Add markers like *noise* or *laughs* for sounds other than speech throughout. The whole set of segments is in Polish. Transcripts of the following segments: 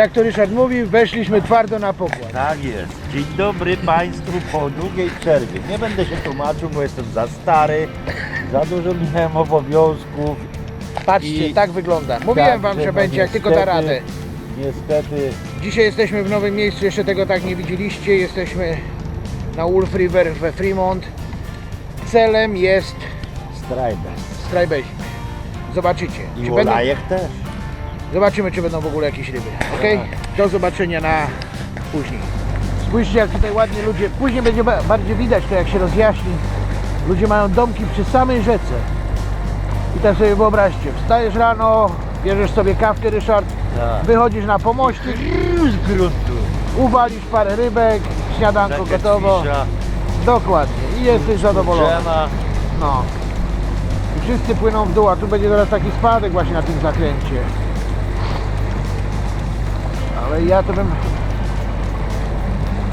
Jak to Ryszard mówił, weszliśmy twardo na pokład. Tak jest. Dzień dobry Państwu po długiej przerwie. Nie będę się tłumaczył, bo jestem za stary, za dużo miałem obowiązków. Patrzcie, I- tak wygląda. Mówiłem wam, że no będzie, jak tylko da niestety- radę. Niestety Dzisiaj jesteśmy w nowym miejscu, jeszcze tego tak nie widzieliście. Jesteśmy na Wolf River we Fremont. Celem jest strajber. Strajbezik. Zobaczycie. I Czy będą, olajek też. Zobaczymy, czy będą w ogóle jakieś ryby. Ok? Do zobaczenia na później. Spójrzcie, jak tutaj ładnie ludzie. Później będzie ba- bardziej widać to, jak się rozjaśni. Ludzie mają domki przy samej rzece. I tak sobie wyobraźcie, wstajesz rano, bierzesz sobie kawkę, Ryszard, Tak. wychodzisz na pomościk, Z gruntu. uwalisz parę rybek, śniadanko gotowo. Twisza, Dokładnie. I jesteś zadowolony. Drzema. No. I wszyscy płyną w dół, a tu będzie teraz taki spadek właśnie na tym zakręcie. Ale ja to bym...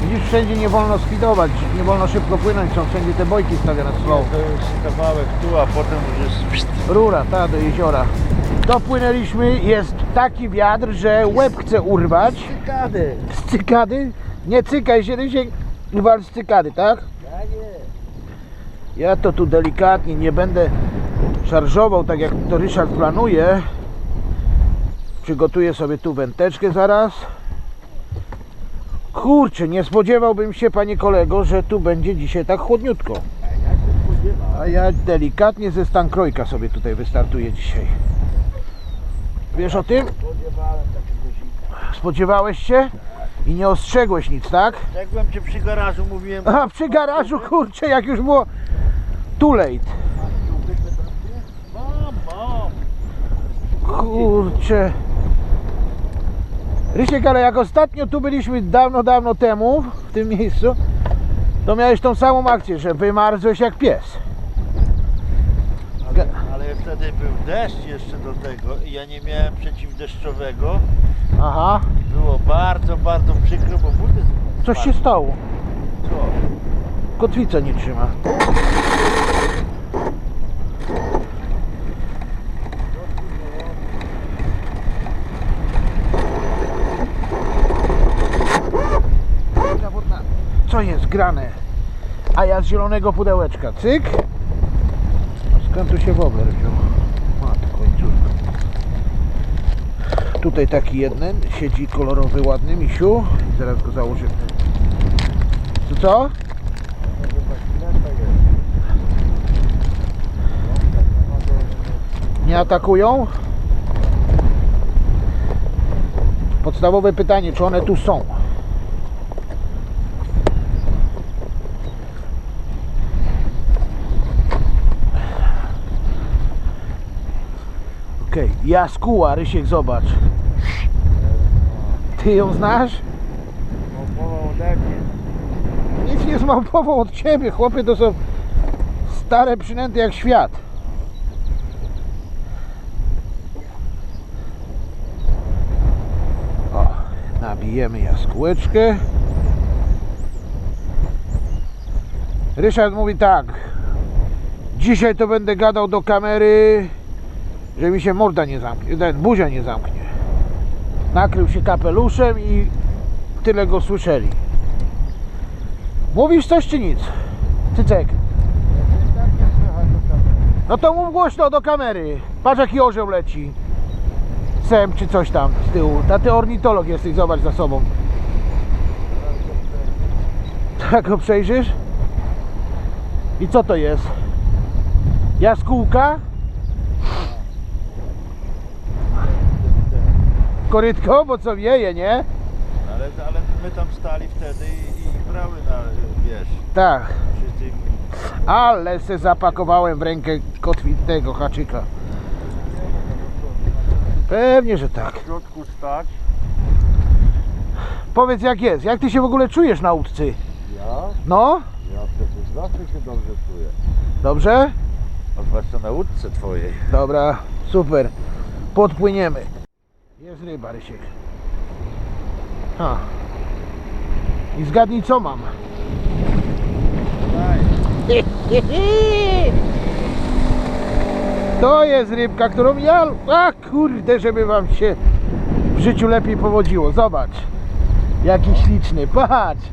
Widzisz, wszędzie nie wolno speedować, nie wolno szybko płynąć, są wszędzie te bojki stawiane slow. To jest kawałek tu, a potem już jest... Rura, ta do jeziora. Dopłynęliśmy, jest taki wiatr, że łeb chce urwać. Cykady. Z cykady? Nie cykaj się, Rysiek, wal z cykady, tak? Tak jest. Ja to tu delikatnie nie będę szarżował tak jak to Ryszard planuje. Przygotuję sobie tu wędeczkę zaraz. Kurczę, nie spodziewałbym się, panie kolego, że tu będzie dzisiaj tak chłodniutko. A ja delikatnie ze stankrojka sobie tutaj wystartuję dzisiaj. Wiesz o tym? Spodziewałeś się? I nie ostrzegłeś nic, tak? Jak byłem cię przy garażu mówiłem... A przy garażu, kurczę, jak już było too late. Kurczę. Rysiek, ale jak ostatnio tu byliśmy dawno, dawno temu, w tym miejscu, to miałeś tą samą akcję, że wymarzłeś jak pies. Ale, ale wtedy był deszcz jeszcze do tego i ja nie miałem przeciwdeszczowego. Aha, Było bardzo, bardzo przykro, bo buty coś się stało. Co? Kotwica nie trzyma. Co jest grane? A ja z zielonego pudełeczka. Cyk. Skąd tu się wobler wziął? Matko końcówka. Tutaj taki jeden siedzi kolorowy, ładny misiu. Zaraz go założymy. Co co? Nie atakują? Podstawowe pytanie, czy one tu są? Okej, jaskóła, Rysiek, zobacz. Ty ją znasz? Małpował ode mnie. Nic nie zmałpował od ciebie, chłopie, to są stare przynęty jak świat. O, nabijemy jaskółeczkę. Ryszard mówi tak. Dzisiaj to będę gadał do kamery, że mi się morda nie zamknie, ten, buzia nie zamknie. Nakrył się kapeluszem i tyle go słyszeli. Mówisz coś czy nic? Cycek. No to mów głośno do kamery. Patrz jaki orzeł leci. Sem czy coś tam z tyłu. A ty ornitolog jesteś, zobacz za sobą. Tak go przejrzysz? I co to jest? Jaskółka? Korytko, bo co wieje, nie? Ale, ale my tam stali wtedy i, i brały na, wiesz, Tak. tym... Ale se zapakowałem w rękę kotwitego haczyka. Pewnie, że tak. W środku stać. Powiedz jak jest, jak ty się w ogóle czujesz na łódcy? Ja? No? Ja przecież zawsze się dobrze czuję. Dobrze? Zwłaszcza na łódce twojej. Dobra, super. Podpłyniemy. Jest ryba, Rysiek. Ha. I zgadnij co mam. Daj. To jest rybka, którą ja... A kurde, żeby wam się w życiu lepiej powodziło. Zobacz. Jaki śliczny. Patrz.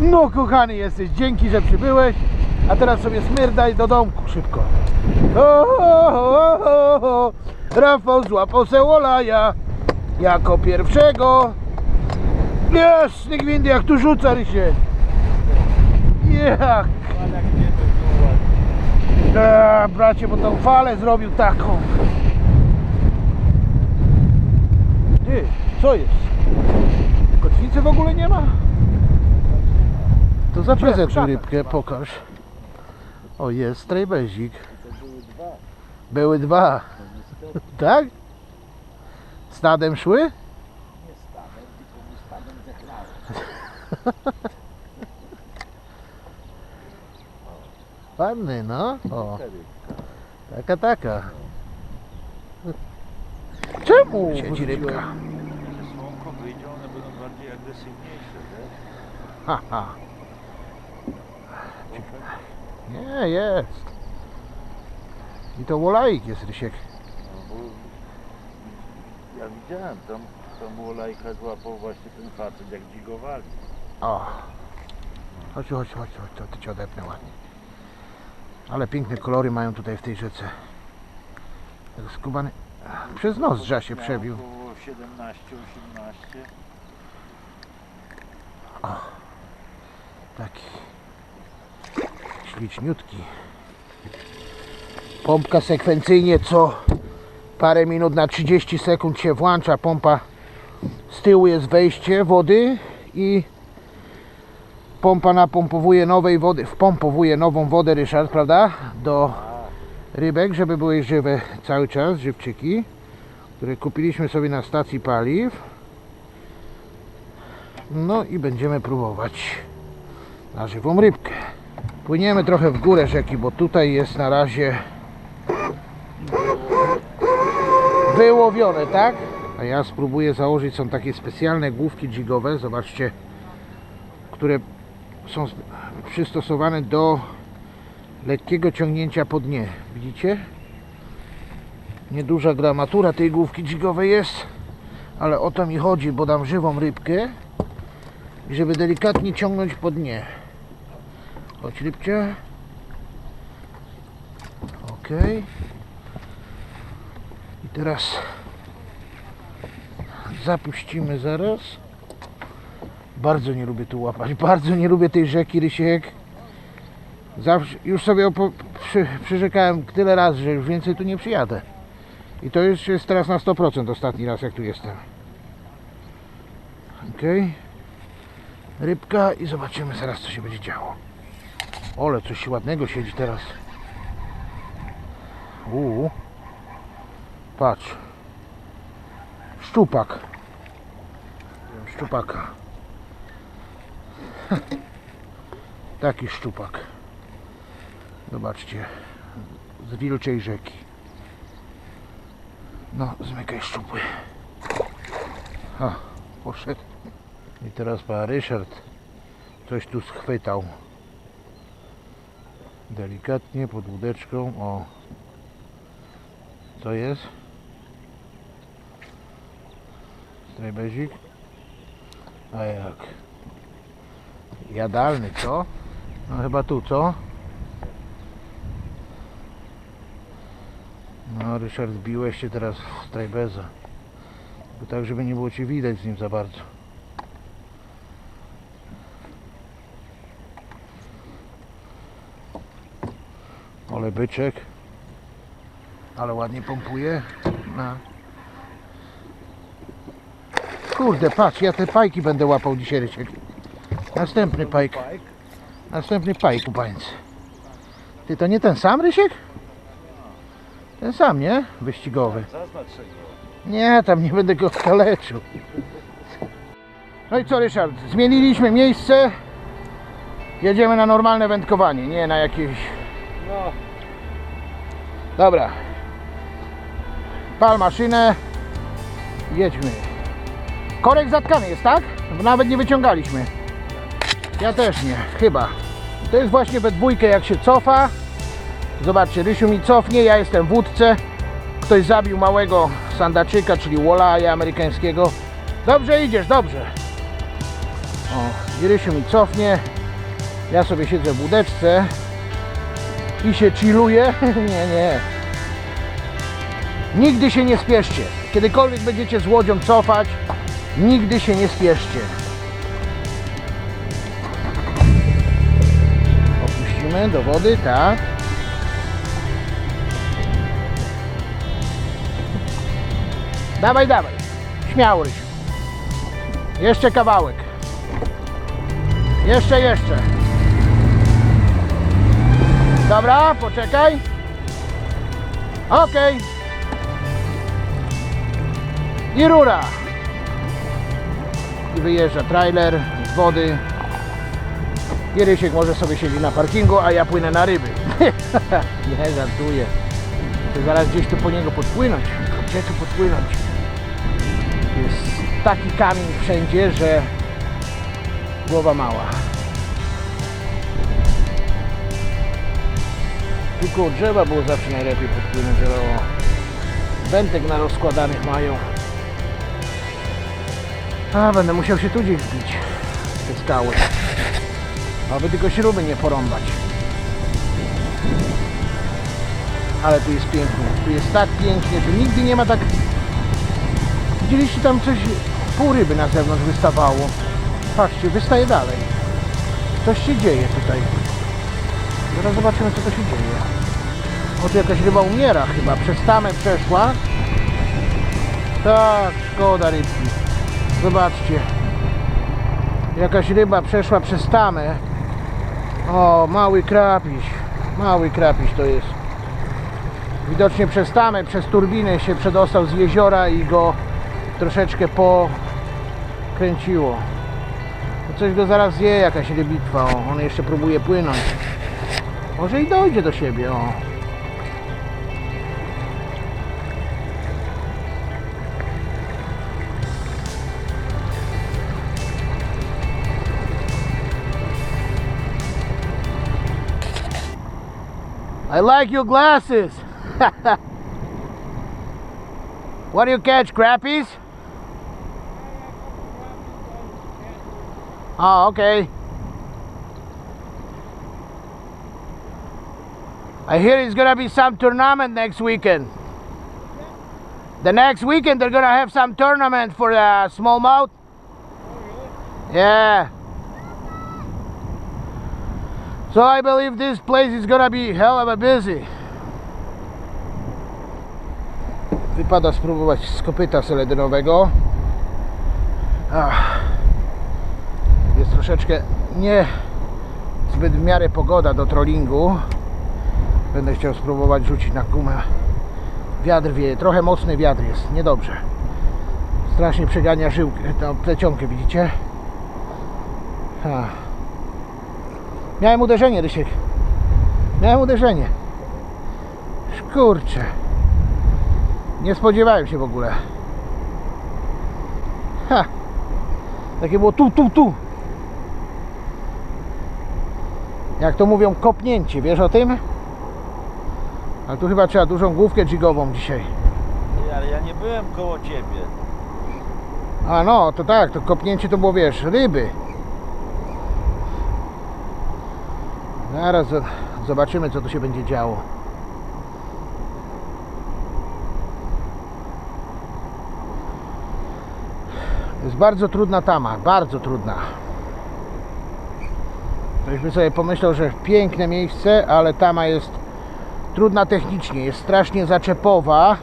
No kochany jesteś. Dzięki, że przybyłeś. A teraz sobie smyrdaj do domku szybko. O, o, o, o, o. Rafał złapał se olaja. Jako pierwszego. Jasny gwindy, jak tu rzuca rysie. Jak. A, bracie, bo tą falę zrobił taką. Ty, co jest? Kotwicy w ogóle nie ma? To zaprezentuj rybkę, pokaż. O, jest trejbezik. Były dwa. Tak? Stadem szły? Ładny, no. O, taka, taka. Czemu? Siedzi rybka. Jak słonko wyjdzie, one będą bardziej agresywniejsze, wiesz? Ha, ha. Nie, jest. I to wolajk jest, Rysiek. Bo ja widziałem, tam, tam lajka złapał właśnie ten facet, jak dzigowali. O. Chodź, chodź, chodź, chodź, to ty cię odepnę ładnie. Ale piękne kolory mają tutaj w tej rzece. Tak skubany. Przez nos drza się przebił. Około 17, 18. Taki śliczniutki. Pompka sekwencyjnie co parę minut na 30 sekund się włącza. Pompa z tyłu jest wejście wody i pompa napompowuje nowej wody, wpompowuje nową wodę Ryszard, prawda? Do rybek, żeby były żywe cały czas, żywczyki, które kupiliśmy sobie na stacji paliw. No i będziemy próbować na żywą rybkę. Płyniemy trochę w górę rzeki, bo tutaj jest na razie wyłowione, tak? A ja spróbuję założyć, są takie specjalne główki jigowe, zobaczcie, które są przystosowane do lekkiego ciągnięcia po dnie. Widzicie? Nieduża gramatura tej główki jigowej jest, ale o to mi chodzi, bo dam żywą rybkę i żeby delikatnie ciągnąć po dnie. Chodź rybcia. Ok. I teraz zapuścimy zaraz. Bardzo nie lubię tu łapać. Bardzo nie lubię tej rzeki Rysiek. Zawsze, już sobie przy, przyrzekałem tyle razy, że już więcej tu nie przyjadę. I to już jest teraz na 100% ostatni raz jak tu jestem. Okej rybka i zobaczymy zaraz co się będzie działo. Ole, coś ładnego siedzi teraz. Uuu. Patrz. Szczupak. Szczupaka. *laughs* Taki szczupak. Zobaczcie. Z wilczej rzeki. No, zmykaj szczupły. Ha, poszedł. I teraz pan Ryszard coś tu schwytał. Delikatnie pod łódeczką. O. Co jest? Strajbezik? A jak? Jadalny, co? No chyba tu, co? No Ryszard wbiłeś się teraz w. Bo tak, żeby nie było Cię widać z nim za bardzo. Ale byczek. Ale ładnie pompuje. No. Kurde, patrz, ja te pajki będę łapał dzisiaj, Rysiek. Następny pajk. Następny pajk u pańcy. Ty, to nie ten sam, Rysiek? Ten sam, nie? Wyścigowy. Nie, tam nie będę go kaleczył. No i co, Ryszard? Zmieniliśmy miejsce. Jedziemy na normalne wędkowanie, nie na jakieś... No, Dobra. Pal maszynę. Jedźmy. Korek zatkany jest, tak? Nawet nie wyciągaliśmy. Ja też nie, chyba. To jest właśnie we dwójkę jak się cofa. Zobaczcie, Rysiu mi cofnie, ja jestem w łódce. Ktoś zabił małego sandaczyka, czyli walleye amerykańskiego. Dobrze idziesz, dobrze. O, Jirysiu mi cofnie. Ja sobie siedzę w łódeczce i się chilluję. *laughs* nie, nie. Nigdy się nie spieszcie. Kiedykolwiek będziecie z łodzią cofać, nigdy się nie spieszcie. Opuścimy do wody, tak. Dawaj, dawaj. Śmiało. Jeszcze kawałek. Jeszcze, jeszcze. Dobra, poczekaj. Okej. I rura. Wyjeżdża trailer z wody. I Rysiek może sobie siedzi na parkingu, a ja płynę na ryby. *laughs* Nie, żartuję. To zaraz gdzieś tu po niego podpłynąć. Gdzie tu podpłynąć? Jest taki kamień wszędzie, że głowa mała. Tylko drzewa było zawsze najlepiej podpłynąć, ale o, wędek na rozkładanych mają. A, będę musiał się tu gdzieś wbić te skały. Aby tylko śruby nie porąbać. Ale tu jest pięknie. Tu jest tak pięknie, tu nigdy nie ma tak... Widzieliście tam coś, pół ryby na zewnątrz wystawało. Patrzcie, wystaje dalej. Coś się dzieje tutaj. Zaraz zobaczymy co to się dzieje. O, tu jakaś ryba umiera chyba. Przez tamę przeszła. Tak, szkoda rybki. Zobaczcie. Jakaś ryba przeszła przez tamę. O, mały krapiś. Mały krapiś to jest. Widocznie przez tamę, przez turbinę się przedostał z jeziora i go troszeczkę pokręciło. To coś go zaraz zje, jakaś rybitwa. O, on jeszcze próbuje płynąć. Może i dojdzie do siebie, o. I like your glasses. *laughs* what do you catch, crappies? Oh, okay. I hear it's gonna be some tournament next weekend. The next weekend they're gonna have some tournament for the smallmouth. Oh, yeah. So I believe this place is gonna be hell of a busy. Wypada spróbować z kopyta seledynowego. Ach. Jest troszeczkę nie zbyt w miarę pogoda do trollingu. Będę chciał spróbować rzucić na gumę. Wiatr wieje, trochę mocny wiatr jest, niedobrze. Strasznie przegania żyłkę, tą plecionkę, widzicie? Ha. Miałem uderzenie, Rysiek. Miałem uderzenie. Kurczę. Nie spodziewałem się w ogóle. Ha. Takie było tu, tu, tu. Jak to mówią, kopnięcie. Wiesz o tym? Ale tu chyba trzeba dużą główkę jigową dzisiaj. Ty, Ale ja nie byłem koło ciebie. A no, to tak, to kopnięcie to było, wiesz, ryby. Zaraz zo- zobaczymy, co tu się będzie działo. Jest bardzo trudna tama, bardzo trudna. Ktoś by sobie pomyślał, że piękne miejsce, ale tama jest trudna technicznie, jest strasznie zaczepowa.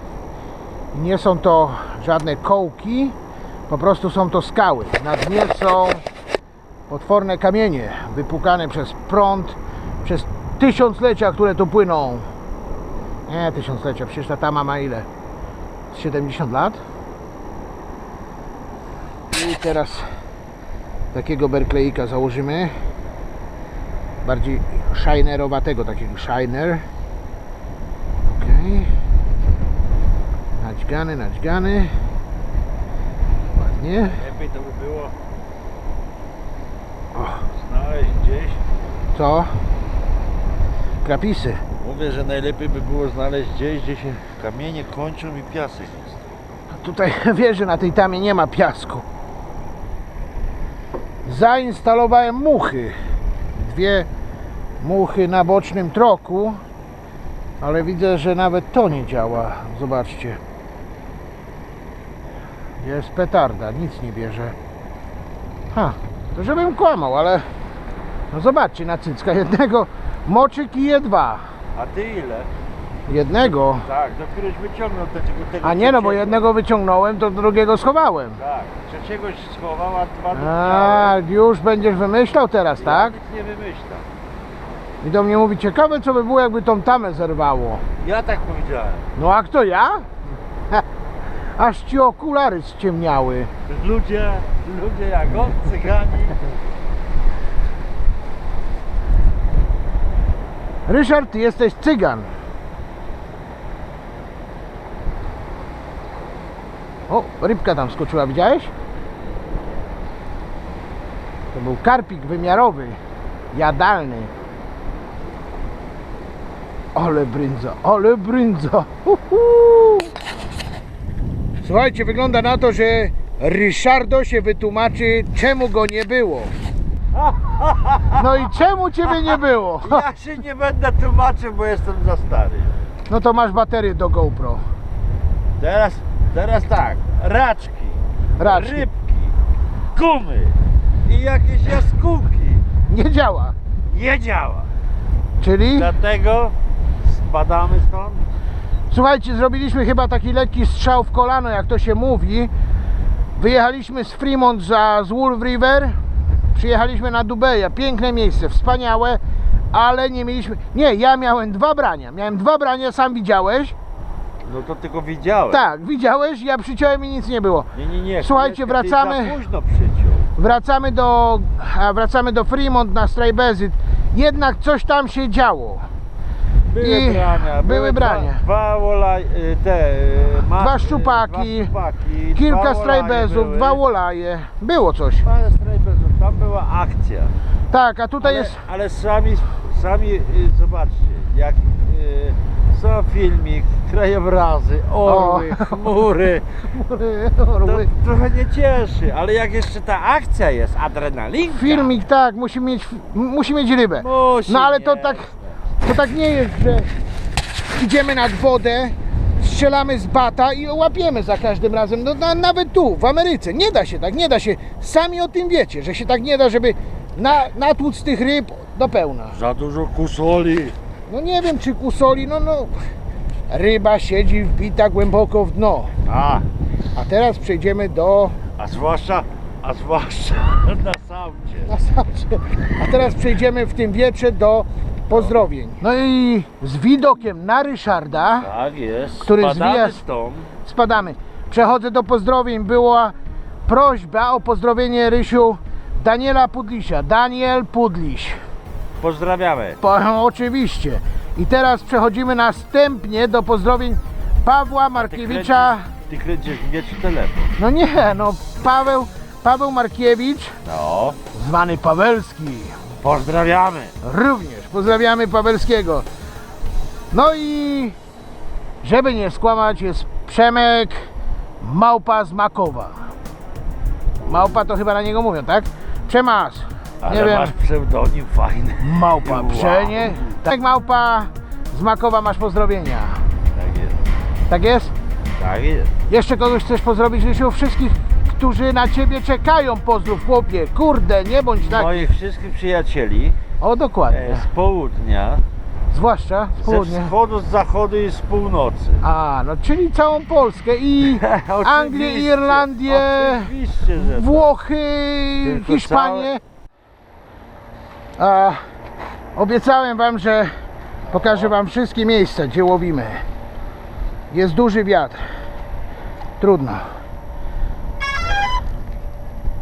Nie są to żadne kołki, po prostu są to skały. Na dnie są potworne kamienie wypukane przez prąd, przez tysiąclecia, które tu płyną. Nie, tysiąclecia, przecież ta tama ma ile? Z 70 lat? I teraz takiego berklejika założymy. Bardziej shinerowatego, takiego shiner. Okej. Nadźgany, nadźgany. Ładnie. Lepiej to by było O, znaleźć gdzieś. co? Krapisy. Mówię, że najlepiej by było znaleźć gdzieś, gdzie się kamienie kończą i piasek jest. Tutaj *laughs* wiesz, że na tej tamie nie ma piasku. Zainstalowałem muchy. Dwie muchy na bocznym troku. Ale widzę, że nawet to nie działa. Zobaczcie. Jest petarda, nic nie bierze. Ha, to żebym kłamał, ale no zobaczcie na cycka jednego moczy kije dwa. A ty ile? Jednego. Tak, do któregoś wyciągnął tego, tego A nie no, bo trzeciego. jednego wyciągnąłem, to drugiego schowałem. Tak, trzeciegoś schowała, dwa A, dotknąłem. już będziesz wymyślał teraz, tak? Nic nie wymyślam. I do mnie mówi, ciekawe co by było, jakby tą tamę zerwało. Ja tak powiedziałem. No a kto ja? *laughs* Aż ci okulary ściemniały. Ludzie, ludzie jak on, cygani. Ryszard, ty jesteś cygan. O, rybka tam skoczyła, widziałeś? To był karpik wymiarowy, jadalny. Ale brędza, ale brędza. Uhu. Słuchajcie, wygląda na to, że Ryszardo się wytłumaczy, czemu go nie było. *laughs* No i czemu ciebie nie było? *laughs* Ja się nie będę tłumaczył, bo jestem za stary. No to masz baterię do GoPro. Teraz, teraz tak, raczki, Raczki. rybki, gumy i jakieś jaskółki. Nie działa. Nie działa. Czyli, Dlatego spadamy stąd. słuchajcie, zrobiliśmy chyba taki lekki strzał w kolano, jak to się mówi. Wyjechaliśmy z Fremont za z Wolf River. Przyjechaliśmy na Dubeja. Piękne miejsce, wspaniałe, ale nie mieliśmy. Nie, ja miałem dwa brania. Miałem dwa brania, sam widziałeś. No to tylko widziałem. Tak, widziałeś, ja przyciąłem i nic nie było. Nie, nie, nie. Słuchajcie, wracamy. Za późno przyciął. Wracamy do, wracamy do Fremont na Strajbezyt. Jednak coś tam się działo. Były I brania. były brania. Dwa, dwa y, te, y, ma, Dwa szczupaki, dwa szczupaki Kilka strajbezów, dwa wolaje. Było coś. Parę strajbezów, tam była akcja. Tak, a tutaj Ale, jest. ale sami, sami y, zobaczcie, jak y, są filmik, krajobrazy, orły, *laughs* chmury, to Orły. trochę nie cieszy, ale jak jeszcze ta akcja jest, adrenalinka. Filmik, tak, musi mieć, musi mieć rybę. Musi No ale to tak, to tak nie jest, że idziemy nad wodę, strzelamy z bata i łapiemy za każdym razem. No na, nawet tu, w Ameryce, nie da się tak, nie da się. Sami o tym wiecie, że się tak nie da, żeby na, natłuc tych ryb do pełna. Za dużo kusoli. No nie wiem, czy kusoli, no no. Ryba siedzi wbita głęboko w dno. A, A teraz przejdziemy do a zwłaszcza, a zwłaszcza *laughs* na saucie. na samcie. A teraz przejdziemy w tym wietrze do pozdrowień. No i z widokiem na Ryszarda Tak jest. Który Spadamy zwija- stąd. spadamy. Przechodzę do pozdrowień. Była prośba o pozdrowienie Rysiu Daniela Pudlisia. Daniel Pudliś. Pozdrawiamy. Po, oczywiście. I teraz przechodzimy następnie do pozdrowień Pawła Markiewicza. Ty kręcisz mnie czy telefon? No nie, no Paweł, Paweł Markiewicz, No. zwany Pawelski. Pozdrawiamy. Również pozdrawiamy Pawelskiego. No i żeby nie skłamać, jest Przemek Małpa z Makowa. Małpa to chyba na niego mówią, tak? Przemas. Ale Nie wiem. masz pseudonim fajny. Małpa, Wow. Przenie. Tak, Małpa z Makowa masz pozdrowienia. Tak jest. Tak jest? Tak jest. Jeszcze kogoś chcesz pozdrowić, Rysiu? Wszystkich, którzy na ciebie czekają, pozdrów chłopie. Kurde, nie bądź tak. Moich wszystkich przyjacieli O, dokładnie. e, z południa, Zwłaszcza z ze południa. wschodu, z zachodu i z północy. A, no czyli całą Polskę i *laughs* Anglię, Oczywiście, Irlandię, Oczywiście, że tak. Włochy, Tylko Hiszpanię. A, obiecałem wam, że pokażę wam wszystkie miejsca, gdzie łowimy. Jest duży wiatr. Trudno.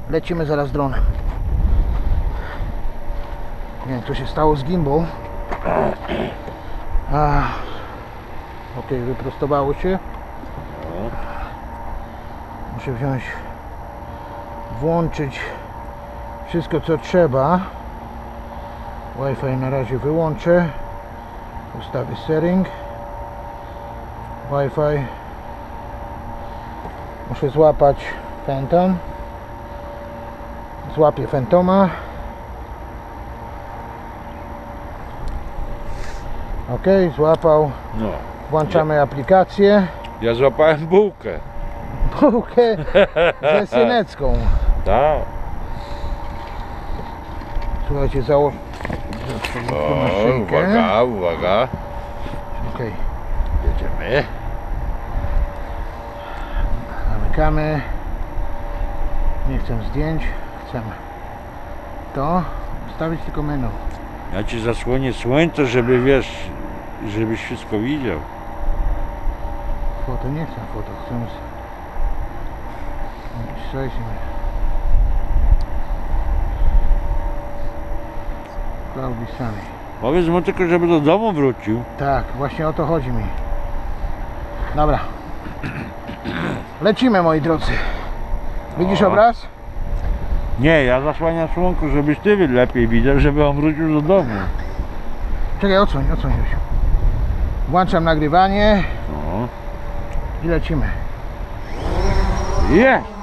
Lecimy zaraz dronem. Nie wiem, co się stało z gimbal. Ok, wyprostowało się. Muszę wziąć, włączyć wszystko co trzeba. Wi-Fi na razie wyłączę. Ustawię setting. Wi-Fi. Muszę złapać fenton. Złapię fentoma. Ok, złapał. No. Włączamy aplikację. Ja złapałem bułkę. Bułkę ze *laughs* synecką. Tak. Słuchajcie, zało... O, uwaga, uwaga. Okej, Jedziemy. zamykamy. Nie chcę zdjęć, chcę to. Wstawić tylko menu. Ja ci zasłonię słońce, żeby wiesz, żebyś wszystko widział. Foto nie chcę, foto chcę. mi. Klaudisami. Powiedz mu tylko, żeby do domu wrócił. Tak, właśnie o to chodzi mi. Dobra. *clears throat* Lecimy moi drodzy. Widzisz obraz? Nie, ja zasłaniam słonko, żebyś ty lepiej widział, żeby on wrócił do domu. Czekaj, odsłoń, odsłoń Józiu. Włączam nagrywanie No. i lecimy. Jest!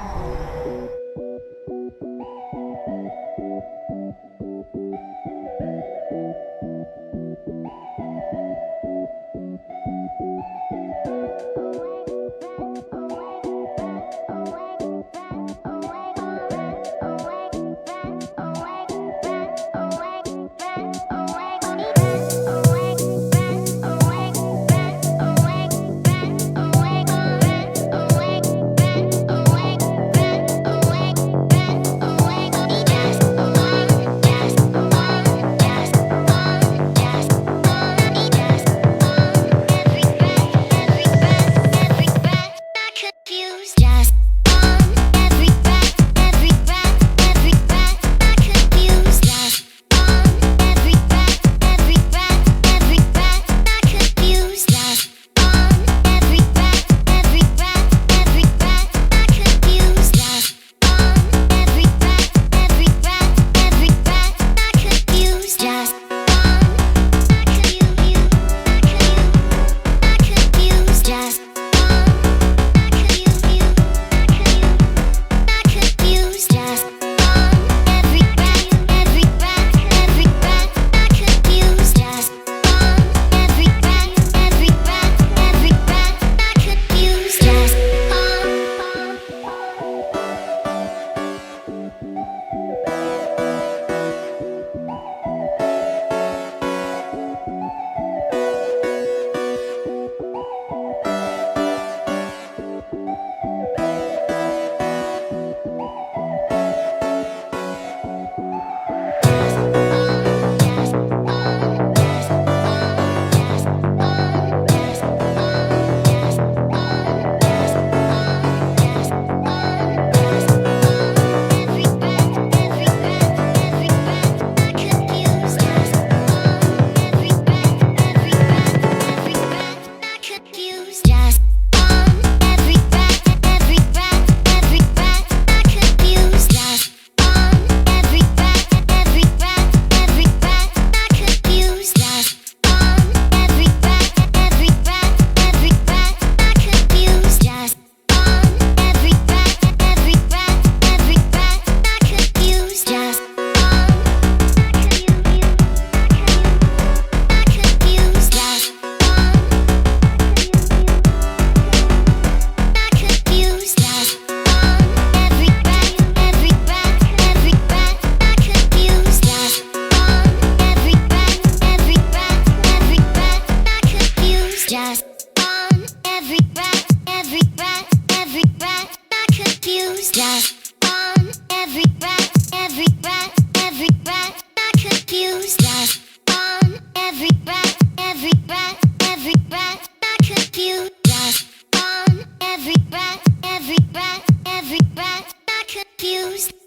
right, not confused.